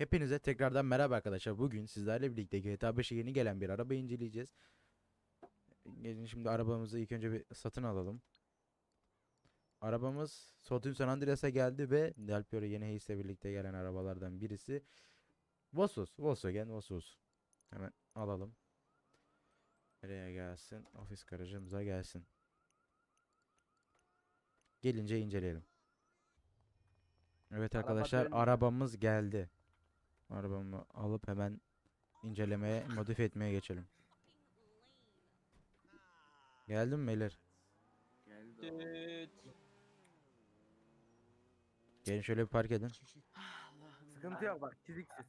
Hepinize tekrardan merhaba arkadaşlar. Bugün sizlerle birlikte GTA 5'e yeni gelen bir araba inceleyeceğiz. Gelin şimdi arabamızı ilk önce bir satın alalım. Arabamız Sotin San Andreas'a geldi ve Del Piero yeni Hayes'le birlikte gelen arabalardan birisi. Vosus, Volkswagen Vosus. Hemen alalım. Nereye gelsin? Ofis garajımıza gelsin. Gelince inceleyelim. Evet Araba arkadaşlar dönmüyor. arabamız geldi. Arabamı alıp hemen incelemeye, modifiye etmeye geçelim. Geldin mi Melir? Geldi. Gelin şöyle bir park edin. Sıkıntı yok bak çiziksiz.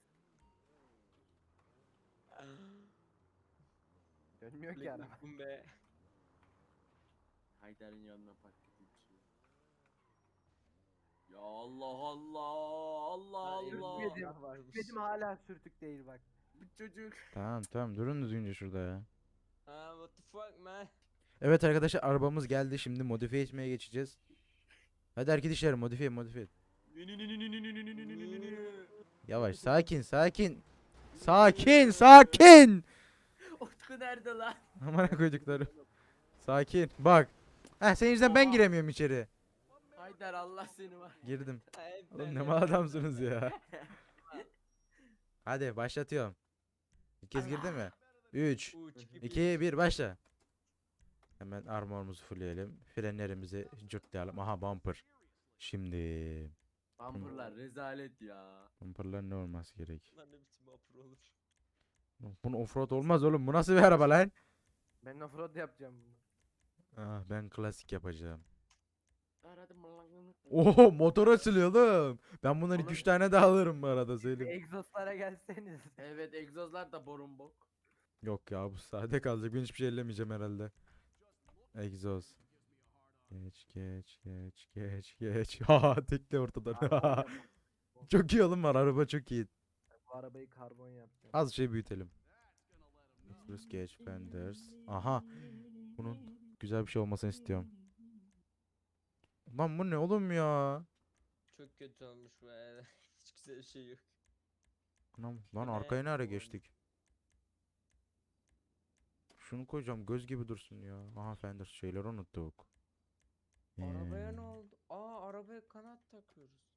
Dönmüyor ki araba. Be. Haydar'ın yanına park Allah Allah Allah Allah. Sürtmedim. varmış. Benim hala sürtük değil bak. Bu çocuk. Tamam tamam durun düzgünce şurada ya. Ah, what the fuck man? Evet arkadaşlar arabamız geldi. Şimdi modifiye etmeye geçeceğiz. Hadi arkadaşlar modifiye modifiye. Yavaş sakin sakin. Sakin sakin. Utku nerede lan? Amına koydukları. Sakin. Bak. Heh senin yüzünden ben giremiyorum içeri. Haydar Allah seni var. Girdim. Oğlum ne mal adamsınız ya. Hadi başlatıyorum. İlk kez girdi mi? 3, Uç gibi. 2, 1 başla. Hemen armorumuzu fullleyelim. Frenlerimizi cırtlayalım. Aha bumper. Şimdi Bumperlar rezalet ya. bumperlar ne olması gerek? Lan ne biçim vapur olur. Bunun offroad olmaz oğlum. Bu nasıl bir araba lan? Ben offroad yapacağım bunu. Ah ben klasik yapacağım. Lan. Oho motor açılıyor oğlum. Ben bundan 2-3 Oğlum- tane daha alırım bu arada söyleyeyim. Egzozlara gelseniz. Evet egzozlar da borun bok. Yok ya bu sade kalacak. Ben hiçbir şey ellemeyeceğim herhalde. Egzoz. Geç geç geç geç geç. Ha tek de yap- çok iyi oğlum var araba çok iyi. Bu arabayı karbon yapacağım. Az şey büyütelim. Express geç fenders. Aha bunun güzel bir şey olmasını istiyorum. Lan bu ne oğlum ya? Çok kötü olmuş be. Hiç güzel bir şey yok. Anam, lan ne? arkaya ne ara geçtik? Şunu koyacağım göz gibi dursun ya. Aha fenders şeyleri unuttuk. Arabaya Ee, ne oldu? Aa arabaya kanat takıyoruz.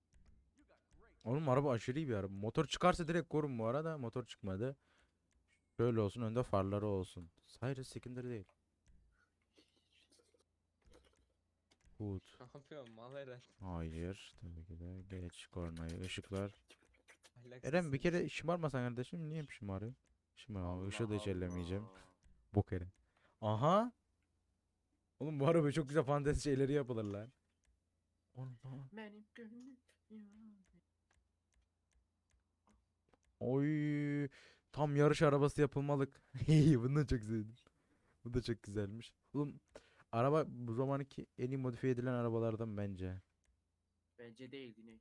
Oğlum araba aşırı iyi bir araba. Motor çıkarsa direkt korun bu arada. Motor çıkmadı. Şöyle olsun önde farları olsun. Hayır secondary değil. Hood. Ne yapıyorsun mal Eren? Hayır. Tabii ki de. Geç kornayı. ışıklar. Ahlaksız Eren bir kere şımarmasan kardeşim. Niye şımarıyorsun? Şımarma. Işığı da hiç ellemeyeceğim. Bok Eren. Aha. Oğlum bu araba çok güzel fantezi şeyleri yapılır lan. Allah. Benim gönlüm. Oy. Tam yarış arabası yapılmalık. Da çok sevdim. Bu da çok güzelmiş. Oğlum araba bu zamanki en iyi modifiye edilen arabalardan bence. Bence değil yine.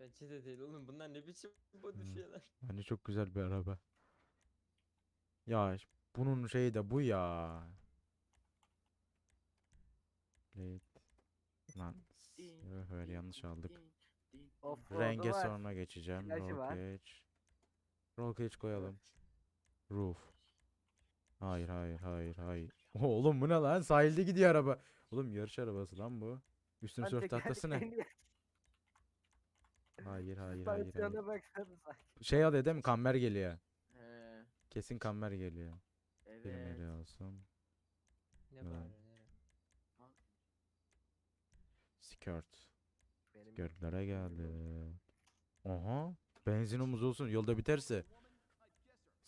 Bence de değil oğlum bunlar ne biçim modifiyeler. Bence çok güzel bir araba. Ya ş- bunun şeyi de bu ya. Late. Lan s- öyle yanlış aldık. Offroad'u Renge sonra geçeceğim. Flash'ı Roll var. cage. Roll cage koyalım. Roof. Hayır hayır hayır hayır. Oğlum bu ne lan? Sahilde gidiyor araba. Oğlum yarış arabası lan bu. Üstüne Lan sörf tahtası ne? Hayır hayır hayır hayır. Şey alıyor değil mi? Kamber geliyor. He. Kesin kamber geliyor. Bir Evet. nereye olsun? Ne bağırıyorsun Eren? Skirt. Benim Skirtlere geldi. Aha. Benzinimiz olsun yolda biterse.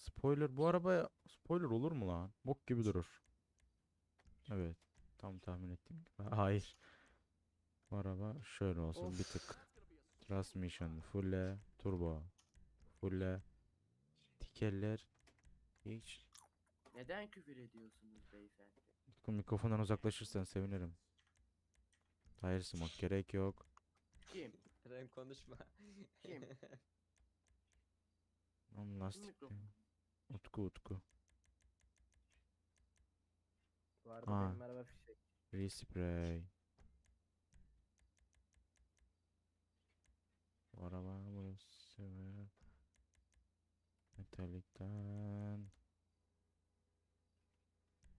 Spoiler bu arabaya spoiler olur mu lan? Bok gibi durur. Evet. Tam tahmin ettiğim gibi. Hayır. Bu araba şöyle olsun bir tık. Transmission fulle turbo. Fulle. Tekerler. Hiç. Neden küfür ediyorsunuz beyefendi? Utku, Mikrofondan uzaklaşırsan sevinirim. Hayır smoke gerek yok. Kim? Eren konuşma. Kim? Lan lastik. mikrofon? Utku Utku. Aa. benim araba fişek. Respray. Araba burası. Metalikten.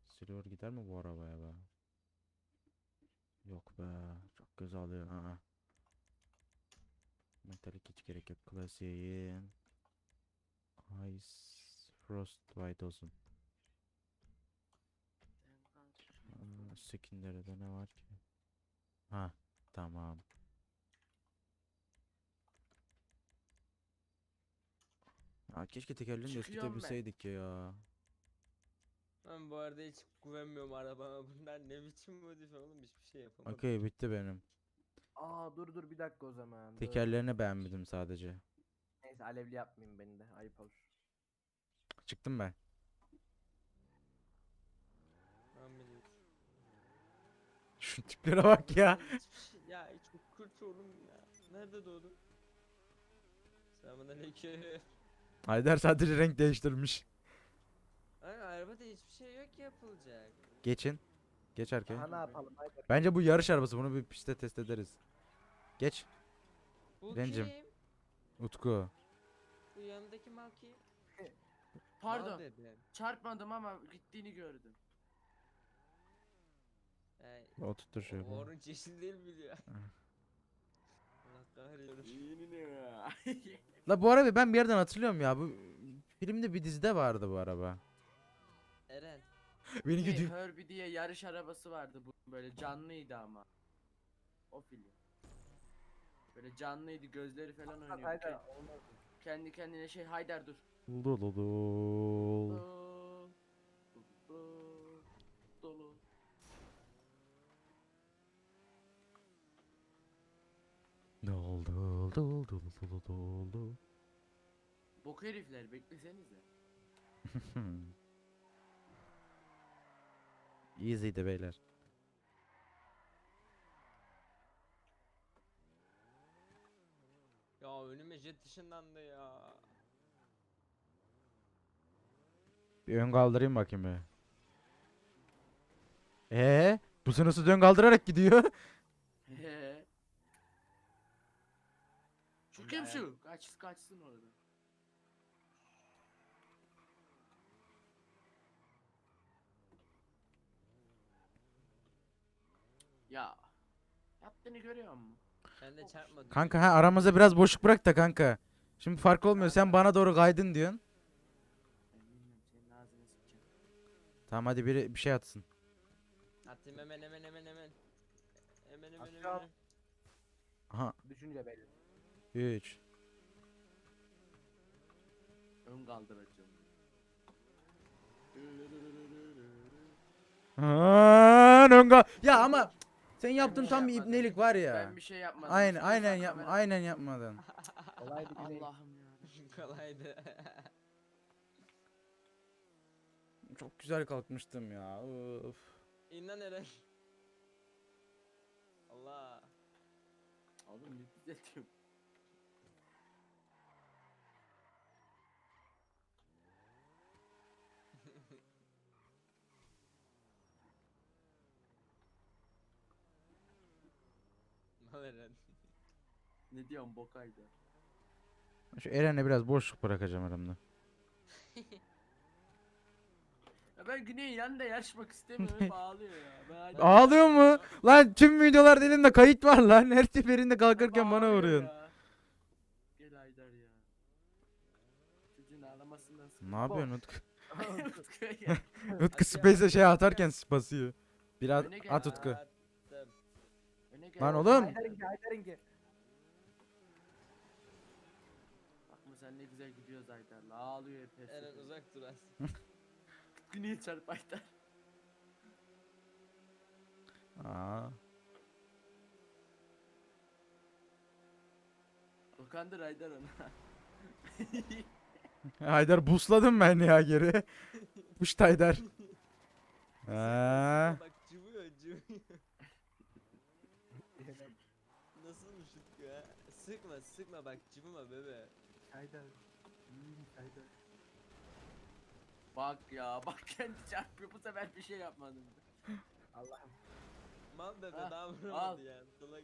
Silver gider mi bu arabaya be? Yok be. Çok göz alıyor. Aa. Metalik hiç gerek yok. Klasiğin. Ice Frost White olsun. Aa, Skinlerde ne var ki? Ha, tamam. Aa, keşke tekerlerini de eskitebilseydik ya. Ben bu arada hiç güvenmiyorum arabama. Bunlar ne biçim modifiye oğlum hiçbir şey yapamadım. Okey bitti benim. Aa dur dur bir dakika o zaman. dur. Tekerlerini beğenmedim sadece. Neyse alevli yapmayayım beni de ayıp olur. Çıktım ben. Ben biliyorum. Şu tiplere bak ya. Şey, ya çok kötü oğlum ya. Nerede doğdun? Selamünaleyküm. Haydar sadece renk değiştirmiş. Ay arabada hiçbir şey yok ki yapılacak. Geçin. Geç arkaya. Aha ne yapalım haydi. Bence bu yarış arabası. Bunu bir pistte test ederiz. Geç. Bu Rencim. kim? Utku. Bu yanındaki mal kim? Pardon. Çarpmadım ama gittiğini gördüm. Yani, Oturtur şöyle. o orange yeşil değil mi biliyor? Allah kahretsin. La bu araba ben bir yerden hatırlıyorum ya. Bu filmde bir dizide vardı bu araba. Eren. Beni Hey, gidiyor. Herbie diye yarış arabası vardı bu böyle canlıydı ama. O film. Böyle canlıydı gözleri falan oynuyordu. Ke- olmaz. Kendi kendine şey Haydar dur. Dolu dolu. Dolu, dolu, dolu. Doldu doldu doldu doldu. Bok herifler beklesenize. Easy'di beyler. Önüme jet ışınlandı ya. Bir ön kaldırayım bakayım bir. Ee, bu nasıl dön kaldırarak gidiyor? He. Şu kim şu? Kaç kaçsın orada. Ya. Yaptığını görüyor musun? Ben de çarpmadım. Kanka ha aramıza biraz boşluk bırak da kanka. Şimdi fark olmuyor. Sen bana doğru kaydın diyorsun. Tamam hadi biri bir şey atsın. Atayım hemen hemen hemen hemen. Hemen hemen. Atacağım. hemen. Aha Düşünce belli. 3. Ön kaldıracağım. Ya ama sen yaptın tam bir ibnelik var ya. Ben bir şey yapmadım. Aynen Şimdi aynen yapma kamera- aynen yapmadın. Olaydı ki değil. Allah'ım ya. Kolaydı. Çok güzel kalkmıştım ya. Of. İn lan Eren. Allah. Oğlum ne düzeltiyorum. Mal Eren. Ne diyorsun bokaydı. Şu Eren'e biraz boşluk bırakacağım aramda. Ya ben Güney'in yanında yarışmak istemiyorum hep ağlıyor ya. Ben Ağlıyor mu? Lan tüm videolarda elimde kayıt var lan. Her seferinde kalkarken bana vuruyorsun. ya. Gel Haydar ya. Çocuğun ağlamasından sıkıldım. Ne yapıyorsun Utku? Utku'ya gel. Utku Space'e şey atarken basıyor. Biraz Öne gel at Utku. Attım. Lan oğlum. Bakma sen ne güzel gidiyoruz Haydar'la. Ağlıyor hep hep. Eren uzak dur az. Güney'e çarp Haydar. Aa. Dokandır Haydar ona. Haydar busladım ben ya geri. Puş Haydar. Ha. Bak cıvıyor cıvıyor. Nasılmış Utku ya? Sıkma sıkma bak cıvıma bebe. Haydar. Hmm, Haydar. bak ya bak kendi çarpıyor bu sefer bir şey yapmadım. Allah'ım. Mal bebe Ah, daha al. vuramadı ya. Salak.